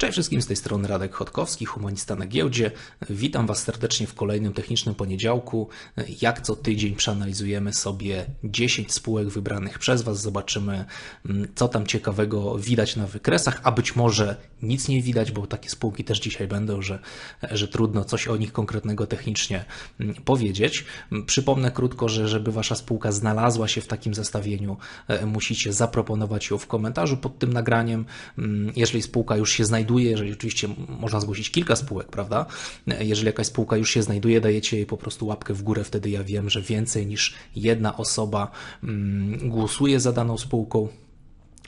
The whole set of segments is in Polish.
Cześć wszystkim, z tej strony Radek Chodkowski, humanista na giełdzie. Witam Was serdecznie w kolejnym technicznym poniedziałku. Jak co tydzień przeanalizujemy sobie 10 spółek wybranych przez Was, zobaczymy mm, co tam ciekawego widać na wykresach, a być może nic nie widać, bo takie spółki też dzisiaj będą, że, że trudno coś o nich konkretnego technicznie mm, powiedzieć. Przypomnę krótko, że żeby Wasza spółka znalazła się w takim zestawieniu, e, musicie zaproponować ją w komentarzu pod tym nagraniem. Mm, jeżeli spółka już się znajduje, znajduje, jeżeli oczywiście można zgłosić kilka spółek, prawda? Jeżeli jakaś spółka już się znajduje, dajecie jej po prostu łapkę w górę, wtedy ja wiem, że więcej niż jedna osoba mm, głosuje za daną spółką.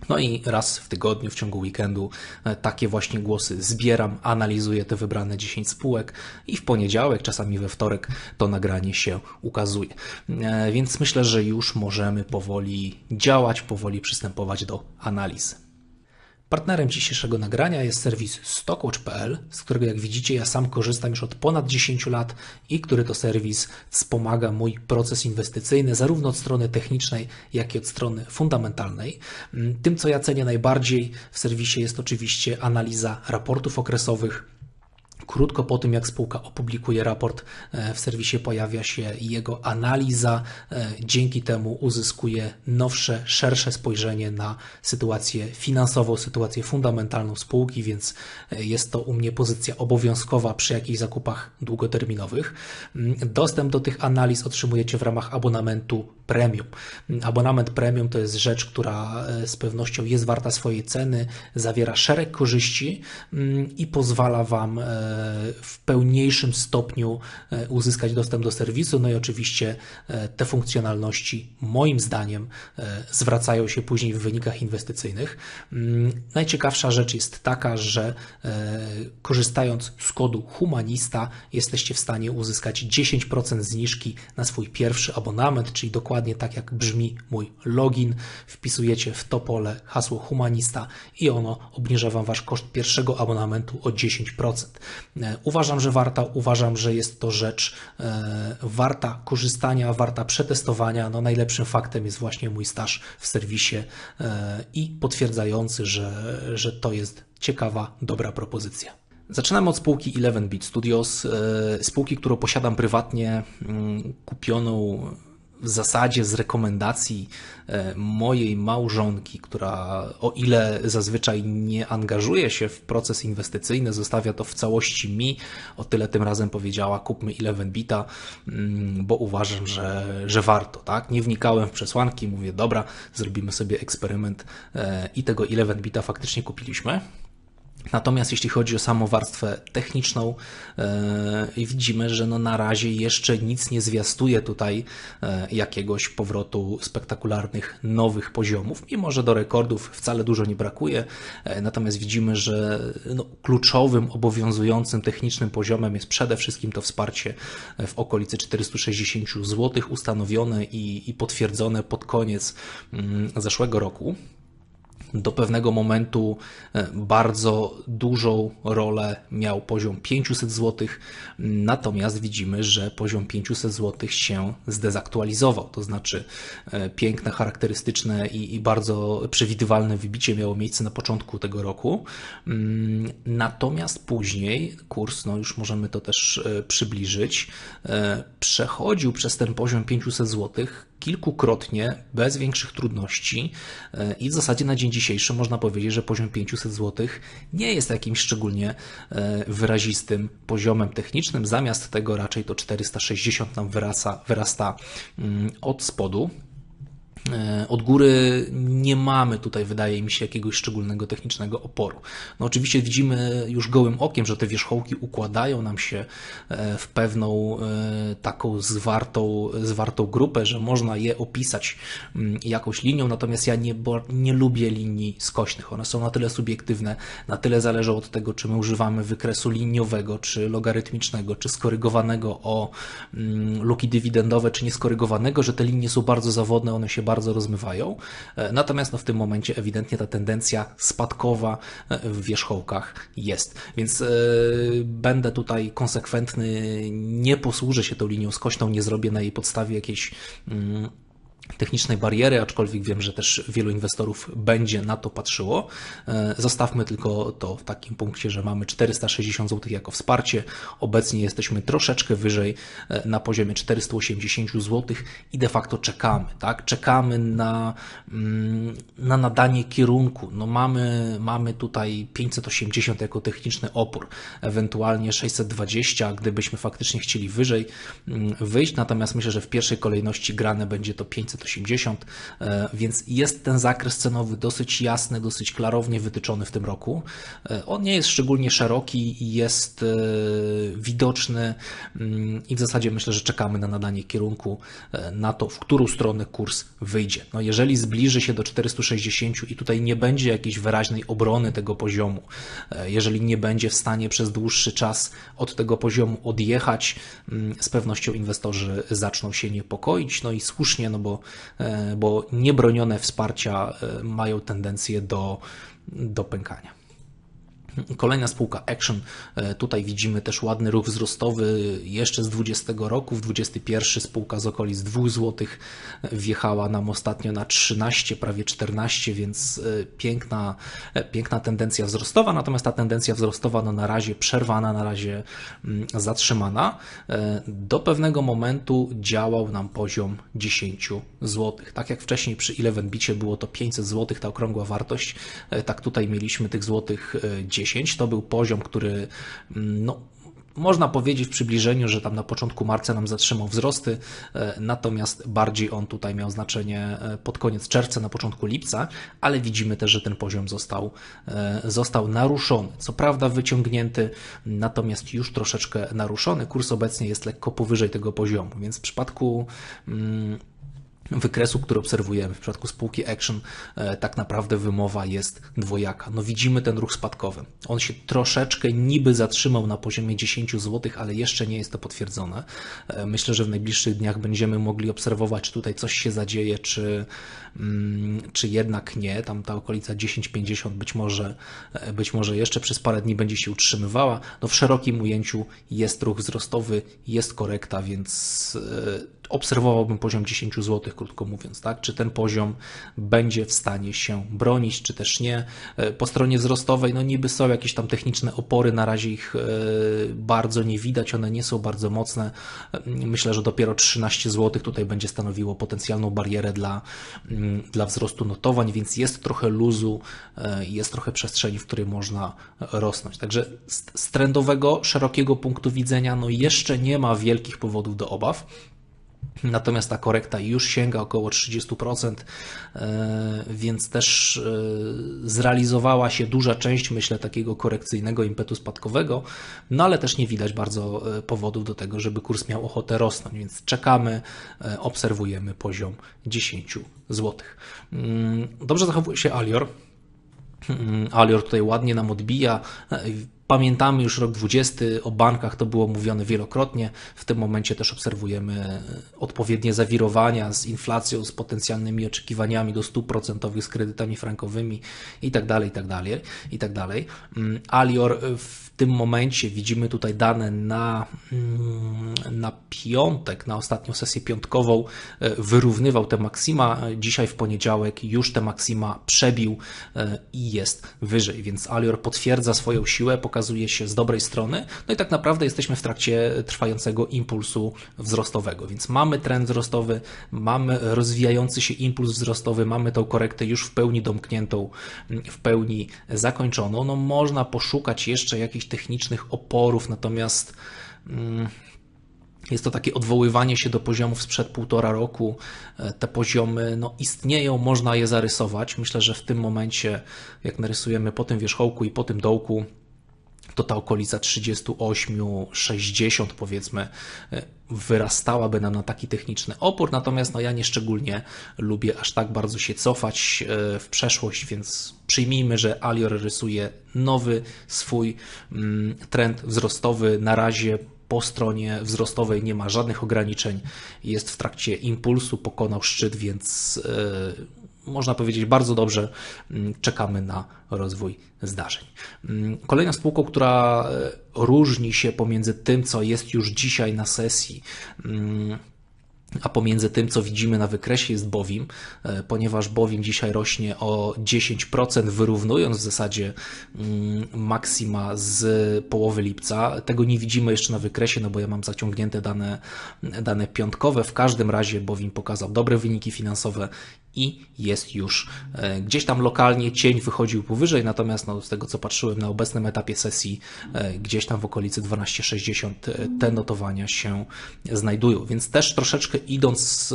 No i raz w tygodniu, w ciągu weekendu, e, takie właśnie głosy zbieram, analizuję te wybrane 10 spółek i w poniedziałek, czasami we wtorek, to nagranie się ukazuje. E, więc myślę, że już możemy powoli działać, powoli przystępować do analizy. Partnerem dzisiejszego nagrania jest serwis stockwatch.pl, z którego jak widzicie ja sam korzystam już od ponad 10 lat i który to serwis wspomaga mój proces inwestycyjny zarówno od strony technicznej, jak i od strony fundamentalnej. Tym, co ja cenię najbardziej w serwisie jest oczywiście analiza raportów okresowych, Krótko po tym, jak spółka opublikuje raport, e, w serwisie pojawia się jego analiza. E, dzięki temu uzyskuje nowsze, szersze spojrzenie na sytuację finansową, sytuację fundamentalną spółki, więc e, jest to u mnie pozycja obowiązkowa przy jakichś zakupach długoterminowych. Mm, dostęp do tych analiz otrzymujecie w ramach abonamentu premium. Abonament premium to jest rzecz, która z pewnością jest warta swojej ceny, zawiera szereg korzyści mm, i pozwala Wam w pełniejszym stopniu e, uzyskać dostęp do serwisu. No i oczywiście e, te funkcjonalności, moim zdaniem, e, zwracają się później w wynikach inwestycyjnych. Mm, najciekawsza rzecz jest taka, że korzystając z kodu Humanista jesteście w stanie uzyskać 10% zniżki na swój pierwszy abonament, czyli dokładnie tak jak brzmi mój login. Wpisujecie w to pole hasło Humanista i ono obniża Wam Wasz koszt pierwszego abonamentu o 10%. E, uważam, że warta, uważam, że jest to rzecz e, warta korzystania, warta przetestowania. No, najlepszym faktem jest właśnie mój staż w serwisie e, i potwierdzający, że, że to jest ciekawa, dobra propozycja. Zaczynamy od spółki 11-Bit Studios, spółki, którą posiadam prywatnie, mm, kupioną w zasadzie z rekomendacji e, mojej małżonki, która o ile zazwyczaj nie angażuje się w proces inwestycyjny, zostawia to w całości mi, o tyle tym razem powiedziała kupmy 11bita, mm, bo uważam, że, że warto. Tak? Nie wnikałem w przesłanki, mówię dobra, zrobimy sobie eksperyment e, i tego 11bita faktycznie kupiliśmy. Natomiast jeśli chodzi o samą warstwę techniczną, yy, widzimy, że no na razie jeszcze nic nie zwiastuje tutaj yy, jakiegoś powrotu spektakularnych nowych poziomów, mimo że do rekordów wcale dużo nie brakuje. Yy, natomiast widzimy, że no, kluczowym, obowiązującym technicznym poziomem jest przede wszystkim to wsparcie w okolicy 460 zł ustanowione i, i potwierdzone pod koniec mm, zeszłego roku do pewnego momentu e, bardzo dużą rolę miał poziom 500 zł, natomiast widzimy, że poziom 500 zł się zdezaktualizował, to znaczy e, piękne, charakterystyczne i, i bardzo przewidywalne wybicie miało miejsce na początku tego roku, mm, natomiast później kurs, no już możemy to też e, przybliżyć, przechodził przez ten poziom 500 zł kilkukrotnie, bez większych trudności i w zasadzie na dzień dzisiejszy można powiedzieć, że poziom 500 zł nie jest jakimś szczególnie e, wyrazistym poziomem technicznym. Zamiast tego raczej to 460 nam wyrasta, wyrasta mm, od spodu. E, od góry nie mamy tutaj, wydaje mi się, jakiegoś szczególnego technicznego oporu. No oczywiście widzimy już gołym okiem, że te wierzchołki układają nam się e, w pewną e, taką zwartą, zwartą grupę, że można je opisać mm, jakąś linią, natomiast ja nie, nie lubię linii skośnych. One są na tyle subiektywne, na tyle zależą od tego, czy my używamy wykresu liniowego, czy logarytmicznego, czy skorygowanego o mm, luki dywidendowe, czy nieskorygowanego, że te linie są bardzo zawodne, one się bardzo bardzo rozmywają. E, natomiast no, w tym momencie ewidentnie ta tendencja spadkowa e, w wierzchołkach jest. Więc yy, będę tutaj konsekwentny, nie posłużę się tą linią skośną, nie zrobię na jej podstawie jakiejś. Technicznej bariery, aczkolwiek wiem, że też wielu inwestorów będzie na to patrzyło. E, zostawmy tylko to w takim punkcie, że mamy 460 zł jako wsparcie. Obecnie jesteśmy troszeczkę wyżej e, na poziomie 480 zł i de facto czekamy, tak? Czekamy na, mm, na nadanie kierunku. No mamy, mamy tutaj 580 jako techniczny opór, ewentualnie 620, gdybyśmy faktycznie chcieli wyżej mm, wyjść, natomiast myślę, że w pierwszej kolejności grane będzie to 500 580, e, więc jest ten zakres cenowy dosyć jasny, dosyć klarownie wytyczony w tym roku. E, on nie jest szczególnie szeroki i jest e, widoczny mm, i w zasadzie myślę, że czekamy na nadanie kierunku na to, w którą stronę kurs wyjdzie. No jeżeli zbliży się do 460 i tutaj nie będzie jakiejś wyraźnej obrony tego poziomu, jeżeli nie będzie w stanie przez dłuższy czas od tego poziomu odjechać, mm, z pewnością inwestorzy zaczną się niepokoić, no i słusznie, no bo bo niebronione wsparcia e, mają tendencję do, do pękania. Kolejna spółka Action, e, tutaj widzimy też ładny ruch wzrostowy jeszcze z 20 roku, w 21 spółka z okolic 2 zł wjechała nam ostatnio na 13, prawie 14, więc e, piękna, e, piękna tendencja wzrostowa, natomiast ta tendencja wzrostowa no na razie przerwana, na razie mm, zatrzymana. Do pewnego momentu działał nam poziom 10 zł. Tak jak wcześniej przy Eleven Bicie było to 500 zł, ta okrągła wartość, tak tutaj mieliśmy tych złotych 10 10 to był poziom, który mm, no, można powiedzieć w przybliżeniu, że tam na początku marca nam zatrzymał wzrosty, e, natomiast bardziej on tutaj miał znaczenie e, pod koniec czerwca, na początku lipca, ale widzimy też, że ten poziom został, e, został naruszony. Co prawda wyciągnięty, natomiast już troszeczkę naruszony. Kurs obecnie jest lekko powyżej tego poziomu, więc w przypadku mm, wykresu, który obserwujemy w przypadku spółki Action, e, tak naprawdę wymowa jest dwojaka. No widzimy ten ruch spadkowy. On się troszeczkę niby zatrzymał na poziomie 10 zł, ale jeszcze nie jest to potwierdzone. E, myślę, że w najbliższych dniach będziemy mogli obserwować, czy tutaj coś się zadzieje, czy, mm, czy jednak nie. Tam ta okolica 10,50 być może, e, być może jeszcze przez parę dni będzie się utrzymywała. No w szerokim ujęciu jest ruch wzrostowy, jest korekta, więc obserwowałbym poziom 10 zł, krótko mówiąc, tak? Czy ten poziom będzie w stanie się bronić, czy też nie. E, po stronie wzrostowej, no niby są jakieś tam techniczne opory, na razie ich e, bardzo nie widać, one nie są bardzo mocne. E, myślę, że dopiero 13 zł tutaj będzie stanowiło potencjalną barierę dla, mm, dla wzrostu notowań, więc jest trochę luzu, jest trochę przestrzeni, w której można rosnąć. Także z trendowego, szerokiego punktu widzenia, no jeszcze nie ma wielkich powodów do obaw. Natomiast ta korekta już sięga około 30%, e, więc też e, zrealizowała się duża część, myślę, takiego korekcyjnego impetu spadkowego, no ale też nie widać bardzo e, powodów do tego, żeby kurs miał ochotę rosnąć, więc czekamy, obserwujemy poziom 10 zł. Mm, dobrze zachowuje się Alior. Mm, Alior tutaj ładnie nam odbija. Pamiętamy już rok 20, o bankach to było mówione wielokrotnie. W tym momencie też obserwujemy odpowiednie zawirowania z inflacją, z potencjalnymi oczekiwaniami do stóp procentowych, z kredytami frankowymi itd. itd. Mm, Alior w tym momencie widzimy tutaj dane na, mm, na piątek, na ostatnią sesję piątkową, e, wyrównywał te maksima. Dzisiaj w poniedziałek już te maksima przebił e, i jest wyżej, więc Alior potwierdza swoją siłę, pokazuje się z dobrej strony. No i tak naprawdę jesteśmy w trakcie trwającego impulsu wzrostowego, więc mamy trend wzrostowy, mamy rozwijający się impuls wzrostowy, mamy tą korektę już w pełni domkniętą, w pełni zakończoną. No można poszukać jeszcze jakichś technicznych oporów, natomiast mm, jest to takie odwoływanie się do poziomów sprzed półtora roku. E, te poziomy no, istnieją, można je zarysować. Myślę, że w tym momencie, jak narysujemy po tym wierzchołku i po tym dołku, to ta okolica 38-60 powiedzmy e, wyrastałaby nam na taki techniczny opór, natomiast no ja nie szczególnie lubię aż tak bardzo się cofać e, w przeszłość, więc przyjmijmy, że Alior rysuje nowy swój mm, trend wzrostowy. Na razie po stronie wzrostowej nie ma żadnych ograniczeń, jest w trakcie impulsu, pokonał szczyt, więc e, można powiedzieć, bardzo dobrze mm, czekamy na rozwój zdarzeń. Mm, kolejna spółka, która e, różni się pomiędzy tym, co jest już dzisiaj na sesji, mm, a pomiędzy tym, co widzimy na wykresie, jest Bowim, e, ponieważ Bowim dzisiaj rośnie o 10%, wyrównując w zasadzie maksima z połowy lipca. Tego nie widzimy jeszcze na wykresie, no bo ja mam zaciągnięte dane, dane piątkowe. W każdym razie Bowim pokazał dobre wyniki finansowe i jest już e, gdzieś tam lokalnie cień wychodził powyżej, natomiast no, z tego co patrzyłem na obecnym etapie sesji, e, gdzieś tam w okolicy 12,60 te notowania się znajdują, więc też troszeczkę idąc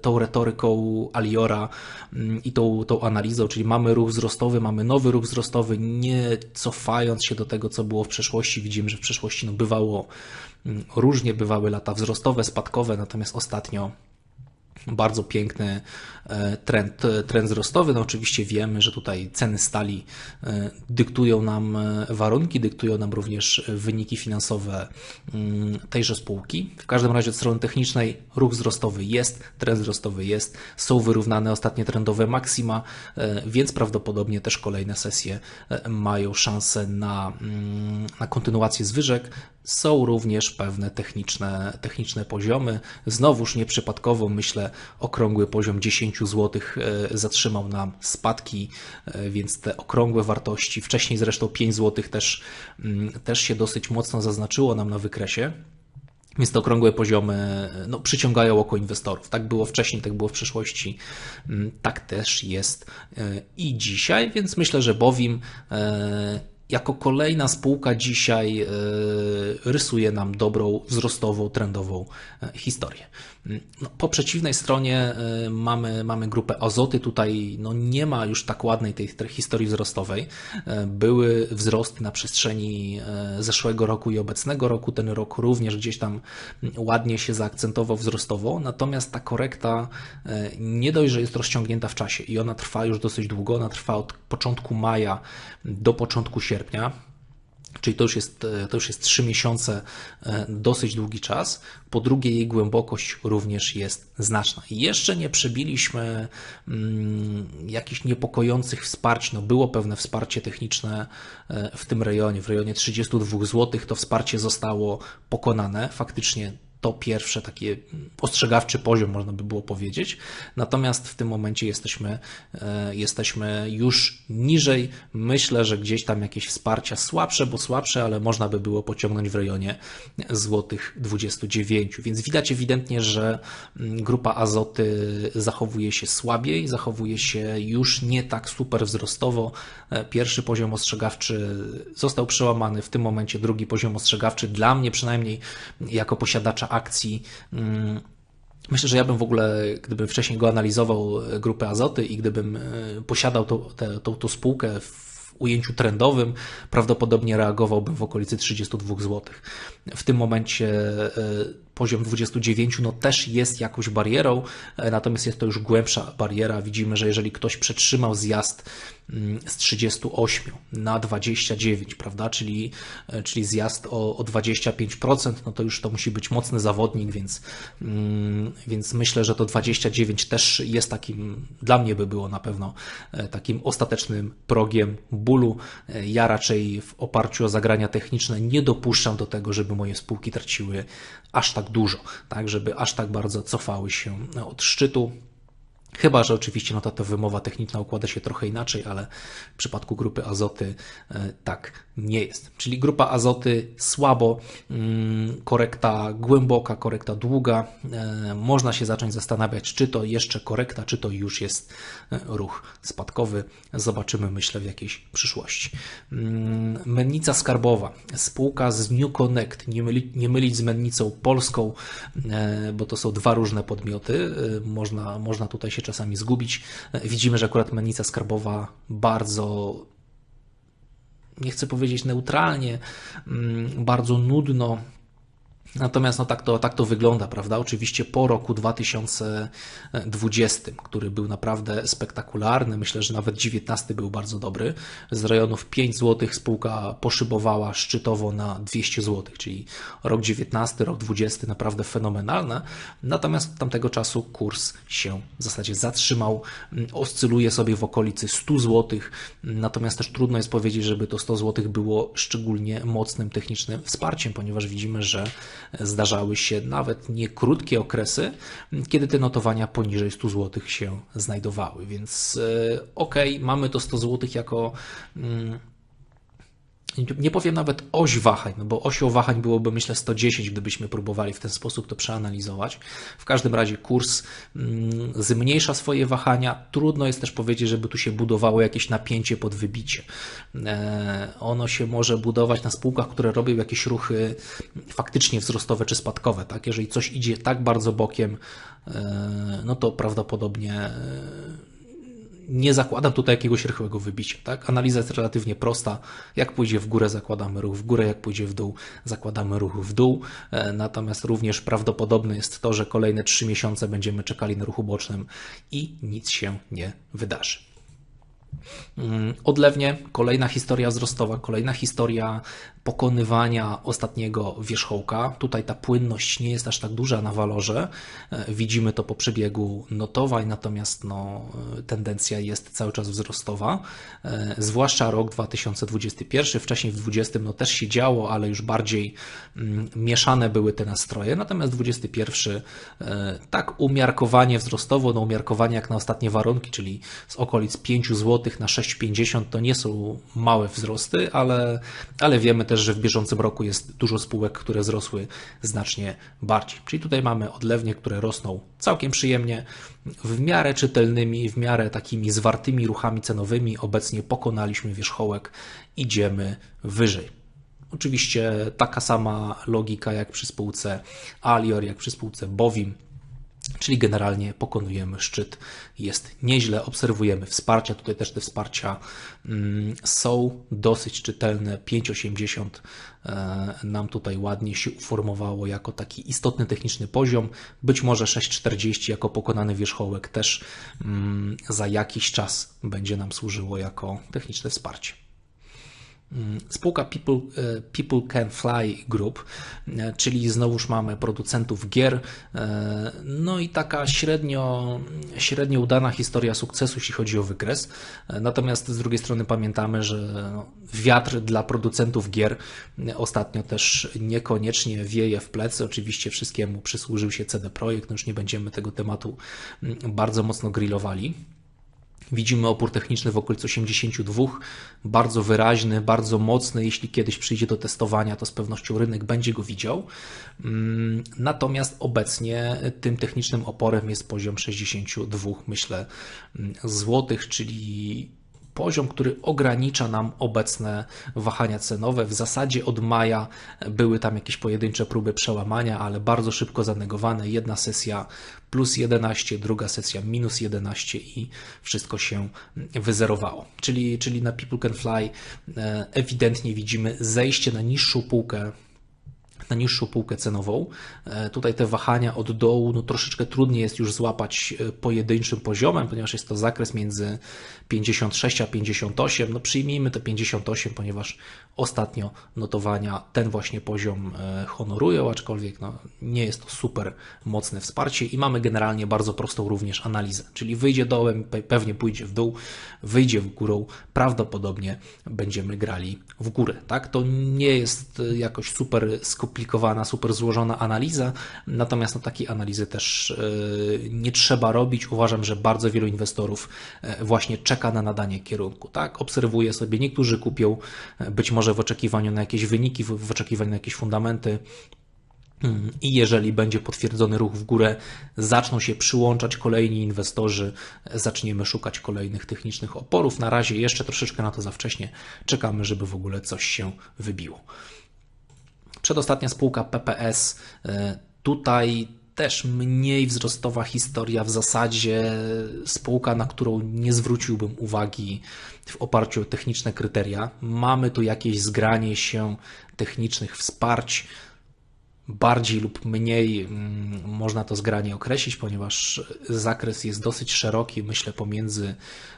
tą retoryką Aliora mm, i tą, tą analizą, czyli mamy ruch wzrostowy, mamy nowy ruch wzrostowy, nie cofając się do tego, co było w przeszłości. Widzimy, że w przeszłości no, bywało mm, różnie, bywały lata wzrostowe, spadkowe, natomiast ostatnio bardzo piękny e, trend, trend wzrostowy. No oczywiście wiemy, że tutaj ceny stali e, dyktują nam e, warunki, dyktują nam również wyniki finansowe mm, tejże spółki. W każdym razie od strony technicznej ruch wzrostowy jest, trend wzrostowy jest, są wyrównane ostatnie trendowe maksima, więc prawdopodobnie też kolejne sesje mają szansę na, mm, na kontynuację zwyżek. Są również pewne techniczne, techniczne poziomy. Znowuż nieprzypadkowo myślę, okrągły poziom 10 zł e, zatrzymał nam spadki, e, więc te okrągłe wartości, wcześniej zresztą 5 zł też, mm, też się dosyć mocno zaznaczyło nam na wykresie. Więc te okrągłe poziomy no, przyciągają oko inwestorów. Tak było wcześniej, tak było w przeszłości, mm, tak też jest e, i dzisiaj, więc myślę, że Bowim jako kolejna spółka dzisiaj rysuje nam dobrą, wzrostową, trendową historię. No, po przeciwnej stronie y, mamy, mamy grupę Azoty. Tutaj no, nie ma już tak ładnej tej, historii wzrostowej. Y, były wzrosty na przestrzeni y, zeszłego roku i obecnego roku. Ten rok również gdzieś tam ładnie się zaakcentował wzrostowo, natomiast ta korekta nie dość, że jest rozciągnięta w czasie i ona trwa już dosyć długo. Ona trwa od początku maja do początku sierpnia. Czyli to już, jest, to już jest 3 miesiące, e, dosyć długi czas. Po drugie, jej głębokość również jest znaczna. Jeszcze nie przebiliśmy mm, jakichś niepokojących wsparć. No, było pewne wsparcie techniczne e, w tym rejonie, w rejonie 32 zł. To wsparcie zostało pokonane. Faktycznie to pierwsze takie ostrzegawczy poziom, można by było powiedzieć. Natomiast w tym momencie jesteśmy, e, jesteśmy już niżej. Myślę, że gdzieś tam jakieś wsparcia słabsze, bo słabsze, ale można by było pociągnąć w rejonie złotych 29. Więc widać ewidentnie, że mm, grupa azoty zachowuje się słabiej, zachowuje się już nie tak super wzrostowo. E, pierwszy poziom ostrzegawczy został przełamany, w tym momencie drugi poziom ostrzegawczy dla mnie przynajmniej jako posiadacza akcji. Mm, myślę, że ja bym w ogóle, gdybym wcześniej go analizował, e, grupę Azoty i gdybym e, posiadał tą, spółkę w ujęciu trendowym, prawdopodobnie reagowałbym w okolicy 32 zł. W tym momencie e, poziom 29 no też jest jakąś barierą, natomiast jest to już głębsza bariera. Widzimy, że jeżeli ktoś przetrzymał zjazd mm, z 38 na 29, prawda, czyli, e, czyli zjazd o, o 25%, no to już to musi być mocny zawodnik, więc, mm, więc myślę, że to 29 też jest takim, dla mnie by było na pewno e, takim ostatecznym progiem bólu. E, ja raczej w oparciu o zagrania techniczne nie dopuszczam do tego, żeby moje spółki traciły aż tak dużo, tak, żeby aż tak bardzo cofały się od szczytu. Chyba, że oczywiście no, ta, ta wymowa techniczna układa się trochę inaczej, ale w przypadku grupy azoty e, tak nie jest. Czyli grupa azoty słabo, mm, korekta głęboka, korekta długa. E, można się zacząć zastanawiać, czy to jeszcze korekta, czy to już jest e, ruch spadkowy. Zobaczymy, myślę, w jakiejś przyszłości. Mm, mennica skarbowa, spółka z New Connect, nie, myli, nie mylić z mennicą polską, bo to są dwa różne podmioty. Można, można tutaj się czasami zgubić. Widzimy, że akurat mennica skarbowa bardzo nie chcę powiedzieć neutralnie, mm, bardzo nudno Natomiast no tak, to, tak to wygląda, prawda? Oczywiście po roku 2020, który był naprawdę spektakularny, myślę, że nawet 19 był bardzo dobry. Z rejonów 5 zł spółka poszybowała szczytowo na 200 zł, czyli rok 19, rok 20 naprawdę fenomenalne. Natomiast od tamtego czasu kurs się w zasadzie zatrzymał, oscyluje sobie w okolicy 100 zł. Natomiast też trudno jest powiedzieć, żeby to 100 zł było szczególnie mocnym technicznym wsparciem, ponieważ widzimy, że zdarzały się nawet nie krótkie okresy, kiedy te notowania poniżej 100 zł się znajdowały. Więc ok, mamy to 100 zł jako mm, nie powiem nawet oś wahań, no bo osią wahań byłoby myślę 110, gdybyśmy próbowali w ten sposób to przeanalizować. W każdym razie kurs mm, zmniejsza swoje wahania. Trudno jest też powiedzieć, żeby tu się budowało jakieś napięcie pod wybicie. E, ono się może budować na spółkach, które robią jakieś ruchy faktycznie wzrostowe czy spadkowe. Tak? Jeżeli coś idzie tak bardzo bokiem, e, no to prawdopodobnie nie zakładam tutaj jakiegoś rychłego wybicia. Tak? Analiza jest relatywnie prosta. Jak pójdzie w górę, zakładamy ruch w górę, jak pójdzie w dół, zakładamy ruch w dół. E, natomiast również prawdopodobne jest to, że kolejne trzy miesiące będziemy czekali na ruchu bocznym i nic się nie wydarzy. Mm, odlewnie, kolejna historia wzrostowa, kolejna historia pokonywania ostatniego wierzchołka. Tutaj ta płynność nie jest aż tak duża na walorze. E, widzimy to po przebiegu notowań, natomiast no, e, tendencja jest cały czas wzrostowa. E, zwłaszcza rok 2021, wcześniej w 2020 no, też się działo, ale już bardziej mm, mieszane były te nastroje. Natomiast 21 tak umiarkowanie wzrostowo, no umiarkowanie jak na ostatnie warunki, czyli z okolic 5 zł na 6,50 to nie są małe wzrosty, ale, ale wiemy też, że w bieżącym roku jest dużo spółek, które wzrosły znacznie bardziej. Czyli tutaj mamy odlewnie, które rosną całkiem przyjemnie, w miarę czytelnymi, w miarę takimi zwartymi ruchami cenowymi. Obecnie pokonaliśmy wierzchołek, idziemy wyżej. Oczywiście taka sama logika jak przy spółce Alior, jak przy spółce Bowim Czyli generalnie pokonujemy szczyt, jest nieźle, obserwujemy wsparcia. Tutaj też te wsparcia mm, są dosyć czytelne. 5,80 e, nam tutaj ładnie się uformowało jako taki istotny techniczny poziom. Być może 6,40 jako pokonany wierzchołek też mm, za jakiś czas będzie nam służyło jako techniczne wsparcie. Mm, spółka People, e, People Can Fly Group, e, czyli znowuż mamy producentów gier. E, no i taka średnio, średnio udana historia sukcesu, jeśli chodzi o wykres. Natomiast z drugiej strony pamiętamy, że no, wiatr dla producentów gier ostatnio też niekoniecznie wieje w plecy. Oczywiście wszystkiemu przysłużył się CD Projekt, no już nie będziemy tego tematu mm, bardzo mocno grillowali. Widzimy opór techniczny w okolicy 82, bardzo wyraźny, bardzo mocny. Jeśli kiedyś przyjdzie do testowania, to z pewnością rynek będzie go widział. Mm, natomiast obecnie tym technicznym oporem jest poziom 62, myślę, mm, złotych, czyli poziom, który ogranicza nam obecne wahania cenowe. W zasadzie od maja były tam jakieś pojedyncze próby przełamania, ale bardzo szybko zanegowane. Jedna sesja plus 11, druga sesja minus 11 i wszystko się wyzerowało. Czyli, czyli na People Can Fly e, ewidentnie widzimy zejście na niższą półkę na niższą półkę cenową. E, tutaj te wahania od dołu no, troszeczkę trudniej jest już złapać e, pojedynczym poziomem, ponieważ jest to zakres między 56 a 58. No przyjmijmy te 58, ponieważ ostatnio notowania ten właśnie poziom e, honorują, aczkolwiek no, nie jest to super mocne wsparcie i mamy generalnie bardzo prostą również analizę, czyli wyjdzie dołem, pewnie pójdzie w dół, wyjdzie w górą, prawdopodobnie będziemy grali w górę. Tak? To nie jest jakoś super skomplikowana, super złożona analiza, natomiast no, takiej analizy też yy, nie trzeba robić. Uważam, że bardzo wielu inwestorów yy, właśnie czeka na nadanie kierunku. Tak? Obserwuje sobie, niektórzy kupią yy, być może w oczekiwaniu na jakieś wyniki, w oczekiwaniu na jakieś fundamenty, i jeżeli będzie potwierdzony ruch w górę, zaczną się przyłączać kolejni inwestorzy, zaczniemy szukać kolejnych technicznych oporów. Na razie jeszcze troszeczkę na to za wcześnie czekamy, żeby w ogóle coś się wybiło. Przedostatnia spółka PPS. E, tutaj też mniej wzrostowa historia, w zasadzie spółka, na którą nie zwróciłbym uwagi w oparciu o techniczne kryteria. Mamy tu jakieś zgranie się technicznych wsparć bardziej lub mniej mm, można to zgranie określić, ponieważ zakres jest dosyć szeroki. Myślę pomiędzy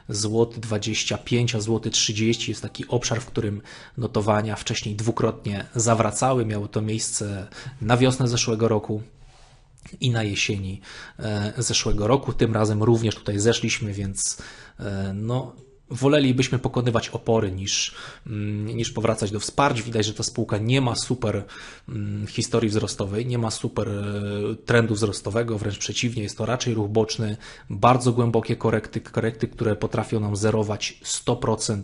złoty 25 a złoty 30 jest taki obszar, w którym notowania wcześniej dwukrotnie zawracały. Miało to miejsce na wiosnę zeszłego roku i na jesieni e, zeszłego roku. Tym razem również tutaj zeszliśmy, więc e, no, wolelibyśmy pokonywać opory niż, mm, niż powracać do wsparć. Widać, że ta spółka nie ma super mm, historii wzrostowej, nie ma super e, trendu wzrostowego, wręcz przeciwnie, jest to raczej ruch boczny, bardzo głębokie korekty, korekty, które potrafią nam zerować 100%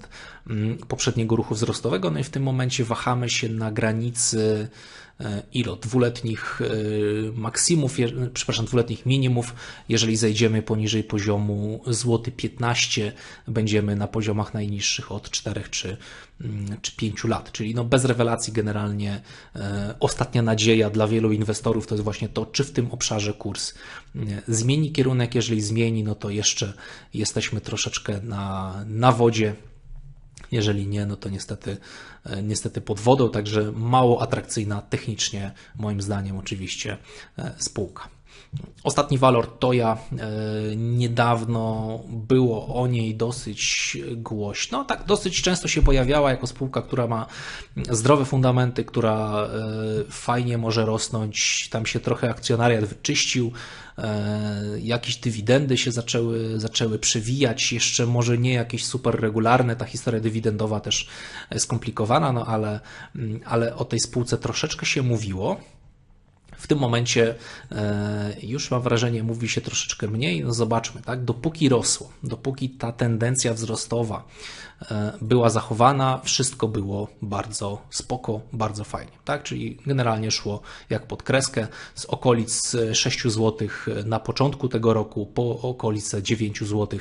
mm, poprzedniego ruchu wzrostowego. No i w tym momencie wahamy się na granicy ilo dwuletnich e, maksimów, przepraszam, dwuletnich minimów. Jeżeli zejdziemy poniżej poziomu złoty 15, będziemy na poziomach najniższych od 4 czy, mm, czy 5 lat. Czyli no bez rewelacji generalnie e, ostatnia nadzieja dla wielu inwestorów to jest właśnie to, czy w tym obszarze kurs zmieni kierunek. Jeżeli zmieni, no to jeszcze jesteśmy troszeczkę na, na wodzie. Jeżeli nie, no to niestety, e, niestety pod wodą, także mało atrakcyjna technicznie, moim zdaniem oczywiście, e, spółka. Ostatni walor Toya, e, niedawno było o niej dosyć głośno. Tak, dosyć często się pojawiała jako spółka, która ma zdrowe fundamenty, która fajnie może rosnąć. Tam się trochę akcjonariat wyczyścił, E, jakieś dywidendy się zaczęły, zaczęły przewijać, jeszcze może nie jakieś super regularne, ta historia dywidendowa też skomplikowana, no ale, mm, ale o tej spółce troszeczkę się mówiło. W tym momencie e, już mam wrażenie, mówi się troszeczkę mniej. No zobaczmy, tak? Dopóki rosło, dopóki ta tendencja wzrostowa e, była zachowana, wszystko było bardzo spoko, bardzo fajnie, tak? Czyli generalnie szło jak pod kreskę z okolic 6 zł na początku tego roku po okolice 9 zł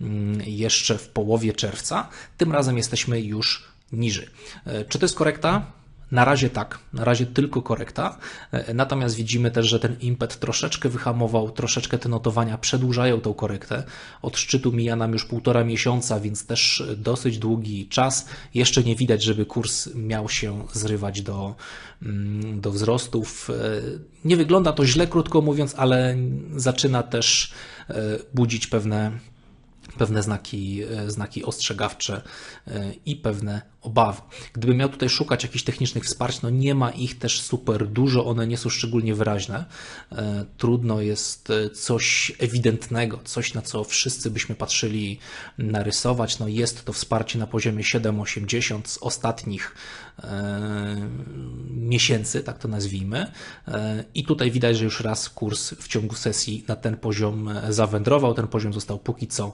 mm, jeszcze w połowie czerwca. Tym razem jesteśmy już niżej. E, czy to jest korekta? Na razie tak, na razie tylko korekta. E, natomiast widzimy też, że ten impet troszeczkę wyhamował, troszeczkę te notowania przedłużają tą korektę. Od szczytu mija nam już półtora miesiąca, więc też dosyć długi czas. Jeszcze nie widać, żeby kurs miał się zrywać do, mm, do wzrostów. E, nie wygląda to źle, krótko mówiąc, ale zaczyna też e, budzić pewne pewne znaki, e, znaki ostrzegawcze e, i pewne obawy. Gdybym miał tutaj szukać jakichś technicznych wsparć, no nie ma ich też super dużo, one nie są szczególnie wyraźne. E, trudno jest coś ewidentnego, coś na co wszyscy byśmy patrzyli narysować. No jest to wsparcie na poziomie 7,80 z ostatnich miesięcy, tak to nazwijmy. I tutaj widać, że już raz kurs w ciągu sesji na ten poziom zawędrował. Ten poziom został póki co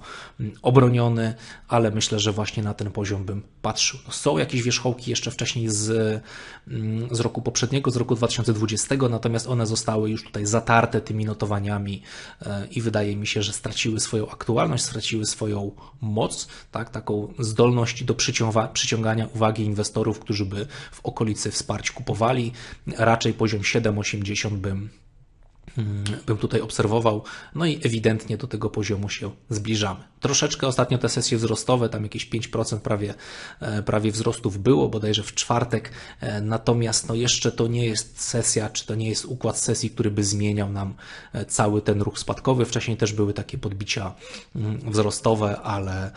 obroniony, ale myślę, że właśnie na ten poziom bym patrzył. No są jakieś wierzchołki jeszcze wcześniej z, mm, z roku poprzedniego, z roku 2020, natomiast one zostały już tutaj zatarte tymi notowaniami e, i wydaje mi się, że straciły swoją aktualność, straciły swoją moc, tak, taką zdolność do przyciągania uwagi inwestorów, którzy by w okolicy wsparć kupowali. Raczej poziom 7,80 bym bym tutaj obserwował, no i ewidentnie do tego poziomu się zbliżamy. Troszeczkę ostatnio te sesje wzrostowe, tam jakieś 5% prawie, e, prawie wzrostów było, bodajże w czwartek, e, natomiast no jeszcze to nie jest sesja, czy to nie jest układ sesji, który by zmieniał nam e, cały ten ruch spadkowy. Wcześniej też były takie podbicia mm, wzrostowe, ale,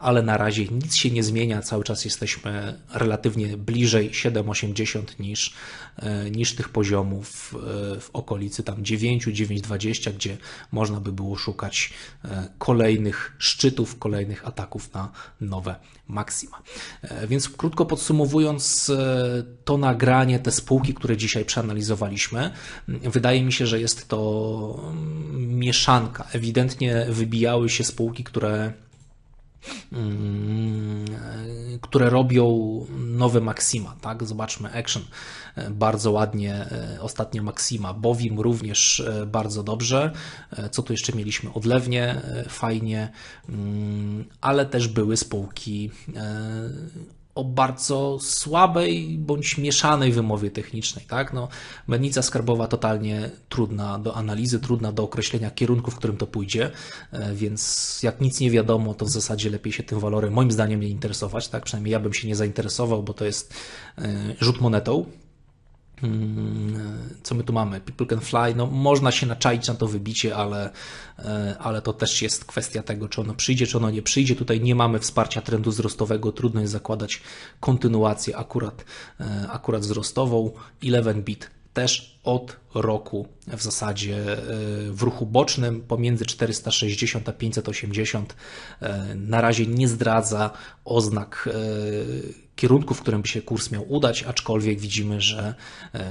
ale na razie nic się nie zmienia, cały czas jesteśmy relatywnie bliżej 7,80 niż, niż tych poziomów w okolicy tam 9, 9,20, gdzie można by było szukać e, kolejnych szczytów, kolejnych ataków na nowe maksima. E, więc krótko podsumowując e, to nagranie, te spółki, które dzisiaj przeanalizowaliśmy, wydaje mi się, że jest to mieszanka. Ewidentnie wybijały się spółki, które które robią nowe maksima, tak? Zobaczmy Action bardzo ładnie e, ostatnio Maxima. Bowim również e, bardzo dobrze. E, co tu jeszcze mieliśmy? Odlewnie fajnie, mm, ale też były spółki o bardzo słabej bądź mieszanej wymowie technicznej. Tak? No, mennica skarbowa totalnie trudna do analizy, trudna do określenia kierunku, w którym to pójdzie, więc jak nic nie wiadomo, to w zasadzie lepiej się tym walorem moim zdaniem nie interesować. Tak? Przynajmniej ja bym się nie zainteresował, bo to jest rzut monetą. Hmm, co my tu mamy? People can fly. No, można się naczaić na to wybicie, ale, e, ale to też jest kwestia tego, czy ono przyjdzie, czy ono nie przyjdzie. Tutaj nie mamy wsparcia trendu wzrostowego. Trudno jest zakładać kontynuację akurat, e, akurat wzrostową. 11 bit też od roku w zasadzie e, w ruchu bocznym pomiędzy 460 a 580. E, na razie nie zdradza oznak kierunku, w którym by się kurs miał udać, aczkolwiek widzimy, że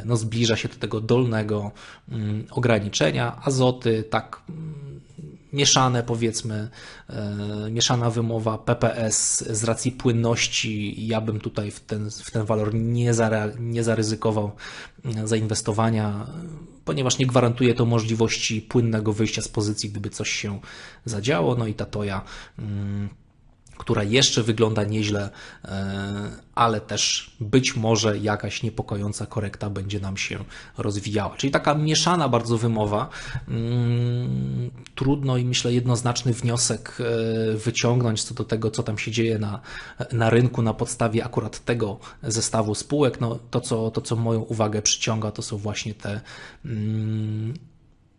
no, zbliża się do tego dolnego mm, ograniczenia. Azoty tak mm, mieszane, powiedzmy, e, mieszana wymowa PPS z racji płynności. Ja bym tutaj w ten, w ten walor nie, nie zaryzykował e, zainwestowania, ponieważ nie gwarantuje to możliwości płynnego wyjścia z pozycji, gdyby coś się zadziało. No i ta toja. Mm, która jeszcze wygląda nieźle, e, ale też być może jakaś niepokojąca korekta będzie nam się rozwijała. Czyli taka mieszana bardzo wymowa. Mm, trudno i myślę jednoznaczny wniosek e, wyciągnąć co do tego, co tam się dzieje na, na rynku na podstawie akurat tego zestawu spółek. No, to, co, to, co moją uwagę przyciąga, to są właśnie te mm,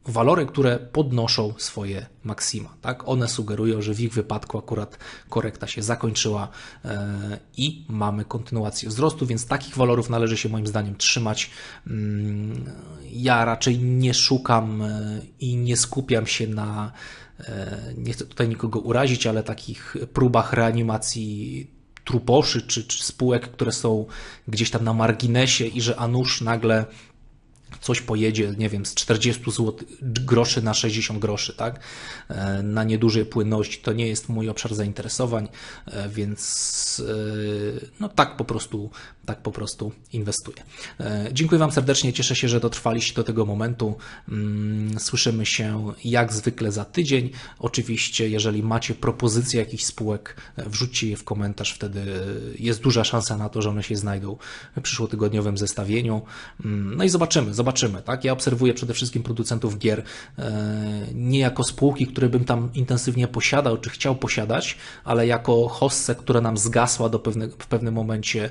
walory, które podnoszą swoje maksima. Tak? One sugerują, że w ich wypadku akurat korekta się zakończyła e, i mamy kontynuację wzrostu, więc takich walorów należy się moim zdaniem trzymać. Mm, ja raczej nie szukam e, i nie skupiam się na, e, nie chcę tutaj nikogo urazić, ale takich próbach reanimacji truposzy czy, czy spółek, które są gdzieś tam na marginesie i że a nuż nagle coś pojedzie, nie wiem, z 40 zł, groszy na 60 groszy, tak? E, na niedużej płynności. To nie jest mój obszar zainteresowań, e, więc e, no tak po prostu, tak po prostu inwestuję. Dziękuję Wam serdecznie, cieszę się, że dotrwaliście do tego momentu. Mm, słyszymy się jak zwykle za tydzień. Oczywiście, jeżeli macie propozycje jakichś spółek, wrzućcie je w komentarz, wtedy jest duża szansa na to, że one się znajdą w przyszłotygodniowym zestawieniu. Mm, no i zobaczymy, zobaczymy. Tak? Ja obserwuję przede wszystkim producentów gier e, nie jako spółki, które bym tam intensywnie posiadał, czy chciał posiadać, ale jako hossę, która nam zgasła do pewne, w pewnym momencie.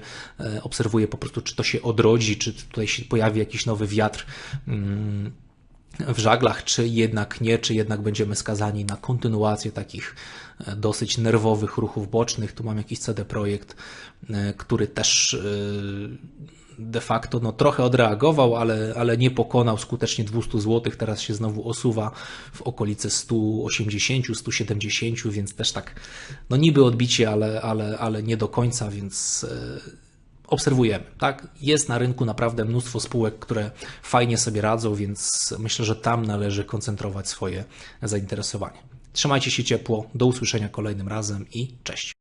E, obserwuję po prostu, czy to się odrodzi, czy tutaj się pojawi jakiś nowy wiatr mm, w żaglach, czy jednak nie, czy jednak będziemy skazani na kontynuację takich e, dosyć nerwowych ruchów bocznych. Tu mam jakiś CD Projekt, który też de facto no, trochę odreagował, ale, ale nie pokonał skutecznie 200 zł. Teraz się znowu osuwa w okolice 180, 170, więc też tak, no niby odbicie, ale, ale, ale nie do końca, więc e, obserwujemy. Tak? Jest na rynku naprawdę mnóstwo spółek, które fajnie sobie radzą, więc myślę, że tam należy koncentrować swoje zainteresowanie. Trzymajcie się ciepło, do usłyszenia kolejnym razem i cześć.